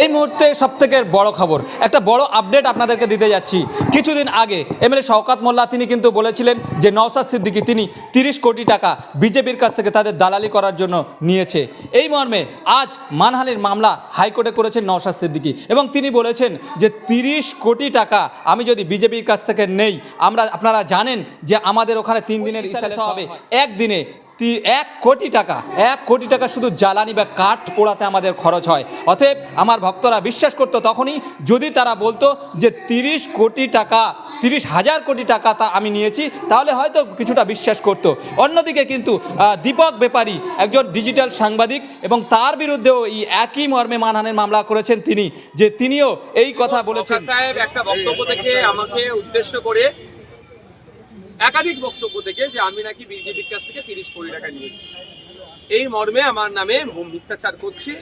এই মুহূর্তে সব থেকে বড় খবর একটা বড় আপডেট আপনাদেরকে দিতে যাচ্ছি। কিছুদিন আগে এমএলএ শওকাত মোল্লা তিনি কিন্তু বলেছিলেন যে নওসাদ সিদ্দিকী তিনি তিরিশ কোটি টাকা বিজেপির কাছ থেকে তাদের দালালি করার জন্য নিয়েছে। এই মর্মে আজ মানহানির মামলা হাইকোর্টে করেছেন নওসাদ সিদ্দিকি এবং তিনি বলেছেন যে তিরিশ কোটি টাকা আমি যদি বিজেপির কাছ থেকে নেই আমরা আপনারা জানেন যে আমাদের ওখানে তিন দিনের ইসালে হবে। একদিনে এক কোটি টাকা, এক কোটি টাকা শুধু জ্বালানি বা কাঠ পোড়াতে আমাদের খরচ হয়। অতএব আমার ভক্তরা বিশ্বাস করতো তখনই যদি তারা বলতো যে তিরিশ কোটি টাকা, তিরিশ হাজার কোটি টাকা তা আমি নিয়েছি, তাহলে হয়তো কিছুটা বিশ্বাস করতো। অন্যদিকে কিন্তু দীপক ব্যাপারী একজন ডিজিটাল সাংবাদিক এবং তার বিরুদ্ধেও এই একই মর্মে মানহানির মামলা করেছেন তিনি, যে তিনিও এই কথা বলেছেন। সাহেব, একটা বক্তব্য থেকে আমাকে উদ্দেশ্য করে একাধিক বক্তব্য থেকে যে আমি নাকি বিজেপির কাছ থেকে তিরিশ কোটি টাকা নিয়েছি। এই মর্মে আমার নামে মিথ্যাচার করছে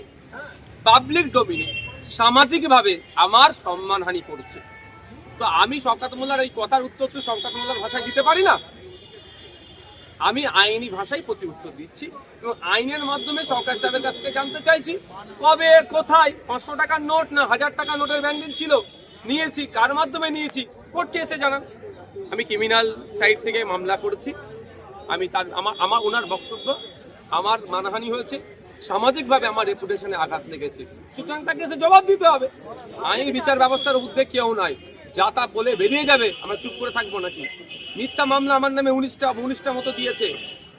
পাবলিক ডোমিনে সামাজিকভাবে আমার সম্মানহানি করছে। তো আমি শওকাত মোল্লার এই কথার উত্তর তো শওকাত মোল্লার ভাষায় দিতে পারি না। আমি আইনি ভাষায় প্রতি উত্তর দিচ্ছি এবং আইনের মাধ্যমে সরকার সাহেবের কাছ থেকে জানতে চাইছি কবে, কোথায়, পাঁচশো টাকার নোট না হাজার টাকার নোটের ব্যান্ডিল ছিল? নিয়েছি, কার মাধ্যমে নিয়েছি? কোর্টকে এসে জানান। আমি ক্রিমিনাল সাইড থেকে মামলা করেছি। আমি তার আমার আমার, ওনার বক্তব্য, আমার মানহানি হয়েছে। সামাজিকভাবে আমার রেপুটেশনে আঘাত লেগেছে। সুতরাং তাকে এসে জবাব দিতে হবে। আইন, বিচার ব্যবস্থার উদ্যোগ কেউ নয় যা তা বলে বেরিয়ে যাবে, আমরা চুপ করে থাকব নাকি? মিথ্যা মামলা আমার নামে উনিশটা উনিশটা মতো দিয়েছে।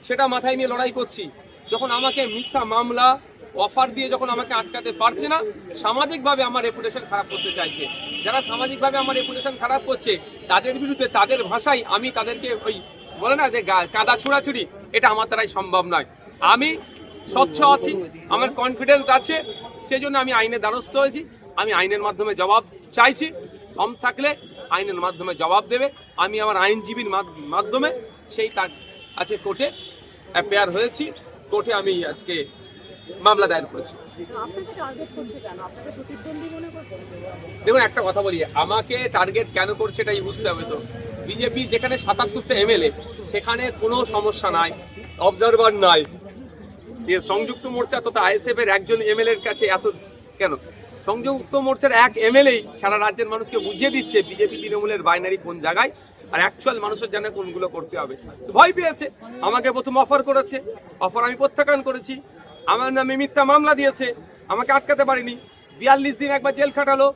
সেটা মাথায় নিয়ে লড়াই করছি। যখন আমাকে মিথ্যা মামলা অফার দিয়ে যখন আমাকে আটকাতে পারছে না, সামাজিকভাবে আমার রেপুটেশন খারাপ করতে চাইছে। যারা সামাজিকভাবে আমার রেপুটেশন খারাপ করছে, তাদের বিরুদ্ধে, তাদের ভাষায় আমি তাদেরকে ওই বলে না যে কাদা ছুড়াছুড়ি, এটা আমার দ্বারাই সম্ভব নয়। আমি স্বচ্ছ আছি, আমার কনফিডেন্স আছে সেই জন্য আমি আইনের দ্বারস্থ হয়েছি। আমি আইনের মাধ্যমে জবাব চাইছি। কম থাকলে আইনের মাধ্যমে জবাব দেবে। আমি আমার আইনজীবীর মাধ- মাধ্যমে সেই তার আছে কোর্টে অ্যাপেয়ার হয়েছি। কোর্টে আমি আজকে মামলা দায়ের করেছি। দেখুন একটা কথা বলি আমাকে টার্গেট কেন করছে এটাই বুঝতে হবে তো। বিজেপি যেখানে সাতাত্তরটা এমএলএ সেখানে কোনো সমস্যা নাই অবজারভার নাই। সে সংযুক্ত মোর্চা তথা আইএসএফ এর একজন এমএলএ এর কাছে এত কেন? সংযুক্ত মোর্চার এক এমএলএ সারা রাজ্যের মানুষকে বুঝিয়ে দিচ্ছে বিজেপি তৃণমূলের বাইনারি কোন জায়গায়। আর অ্যাকচুয়াল মানুষের জানে কোনগুলো করতে হবে। ভয় পেয়েছে। আমাকে প্রথম অফার করেছে। অফার আমি প্রত্যাখ্যান করেছি। আমার নামে মিথ্যা মামলা দিয়েছে। আমাকে আটকাতে পারিনি। বিয়াল্লিশ দিন একবার জেল খাটালো।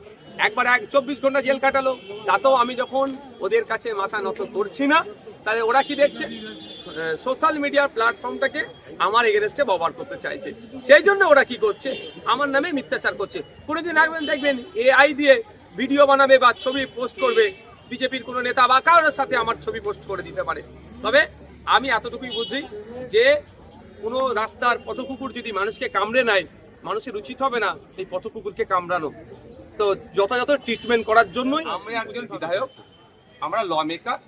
একবার এক, চব্বিশ ঘণ্টা জেল কাটালো তাতেও আমি যখন ওদের কাছে মাথা নত করছি না, তাহলে ওরা কি দেখছে? সোশ্যাল মিডিয়ার প্ল্যাটফর্মটাকে আমার এগেনস্টে ব্যবহার করতে চাইছে। সেই জন্য ওরা কি করছে? আমার নামে মিথ্যাচার করছে। কোনোদিন রাখবেন দেখবেন এআই দিয়ে ভিডিও বানাবে বা ছবি পোস্ট করবে। বিজেপির কোনো নেতা বা কারোর সাথে আমার ছবি পোস্ট করে দিতে পারে। তবে আমি এতটুকুই বুঝি যে কোনো রাস্তার পথকুকুর যদি মানুষকে কামড়ে নেয় মানুষের উচিত হবে না এই পথকুকুরকে কামড়ানো। তো যথাযথ ট্রিটমেন্ট করার জন্যই আমরা একজন বিধায়ক আমরা ল মেকার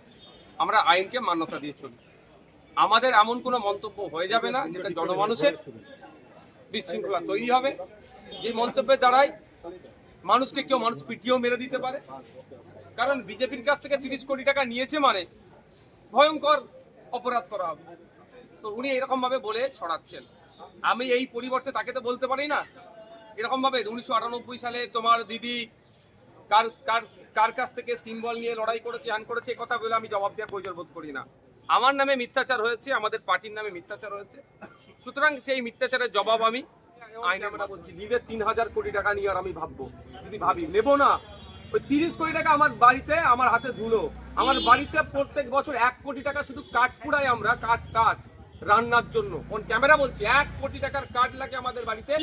আমরা আইনকে মান্যতা দিয়ে চলি। আমাদের এমন কোনো মন্তব্য হয়ে যাবে না যেটা জনমানুষের বিশৃঙ্খলা তৈরি হবে। যে মন্তব্যের দ্বারাই মানুষকে কেউ মানুষ পিটিয়েও মেরে দিতে পারে। কারণ বিজেপির কাছ থেকে তিরিশ কোটি টাকা নিয়েছে মানে ভয়ঙ্কর অপরাধ করা হবে। তো উনি এরকম ভাবে বলে ছড়াচ্ছেন। আমি এই পরিবর্তে তাকে তো বলতে পারি না। এরকম ভাবে উনিশশো আটানব্বই সালে তোমার দিদি কার কার কার কাছ থেকে সিম্বল নিয়ে লড়াই করেছে হ্যান করেছে কথা বলে আমি জবাব দেওয়ার প্রয়োজন বোধ করি না। আমার নামে মিথ্যাচার হয়েছে, আমাদের পার্টির নামে মিথ্যাচার হয়েছে। সুতরাং সেই মিথ্যাচারের জবাব আমি আইন আমরা বলছি, নিজের তিন হাজার কোটি টাকা নিয়ে আর আমি ভাববো। যদি ভাবি, নেব না। ওই তিরিশ কোটি টাকা আমার বাড়িতে আমার হাতে ধুলো। আমার বাড়িতে প্রত্যেক বছর এক কোটি টাকা শুধু কাঠ পুড়াই আমরা কাঠ কাঠ রান্নার জন্য। কোন ক্যামেরা বলছি এক কোটি টাকার কাঠ লাগে আমাদের বাড়িতে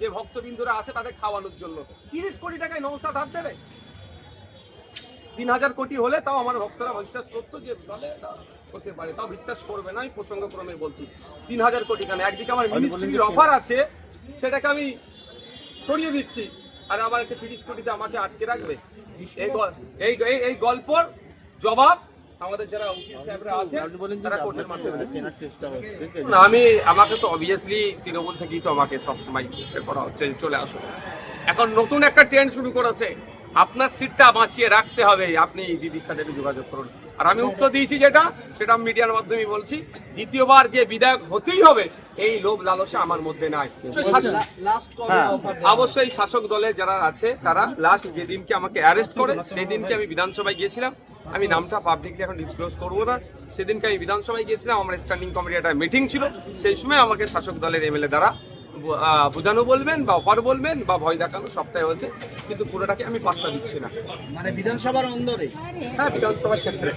যে ভক্তবিন্দুরা আসে তাদের খাওয়ানোর জন্য। তিরিশ কোটি টাকায় নৌসাদ হাত দেবে? তিন হাজার কোটি হলে তাও আমার ভক্তরা বিশ্বাস করতো যে তাহলে হতে পারে। তাও বিশ্বাস করবে না আমি প্রসঙ্গক্রমে বলছি। তিন হাজার কোটি কেন? একদিকে আমার মিনিস্ট্রির অফার আছে সেটাকে আমি সরিয়ে দিচ্ছি। আর আমার একটা তিরিশ কোটিতে আমাকে আটকে রাখবে? এই গল্পর জবাব আমাদের যারা উকিল সাহেবরা আছে তারা কোর্টের মাধ্যমে দেবে। না, আমি আমাকে তো অবভিয়াসলি তৃণমূল থেকেই তো আমাকে সবসময় করা হচ্ছে চলে আসো এখন নতুন একটা ট্রেন্ড শুরু করেছে। আপনার সিটটা বাঁচিয়ে রাখতে হবে। আপনি দিদির সাথে যোগাযোগ করুন। আর আমি উত্তর দিয়েছি যেটা সেটা মিডিয়ার মাধ্যমে বলছি। দ্বিতীয়বার যে বিধায়ক হতেই হবে এই লোভ লালসা আমার মধ্যে নাই। তো শাসক- হ্যাঁ, অবশ্যই শাসক দলে যারা আছে তারা লাস্ট যেদিনকে আমাকে অ্যারেস্ট করে সেই দিনকে আমি বিধানসভায় গিয়েছিলাম। আমি নামটা পাবলিকলি এখন ডিসক্লোজ করব না। সেদিনকে আমি বিধানসভায় গিয়েছিলাম আমার স্ট্যান্ডিং কমিটি একটা মিটিং ছিল। সেই সময় আমাকে শাসক দলের এমএলএ দ্বারা বোঝানো বলবেন বা অফার বলবেন বা ভয় দেখানো সবটাই হয়েছে কিন্তু পুরোটাকে আমি পাত্তা দিচ্ছি না। মানে বিধানসভার অন্দরে? হ্যাঁ বিধানসভার ক্ষেত্রে।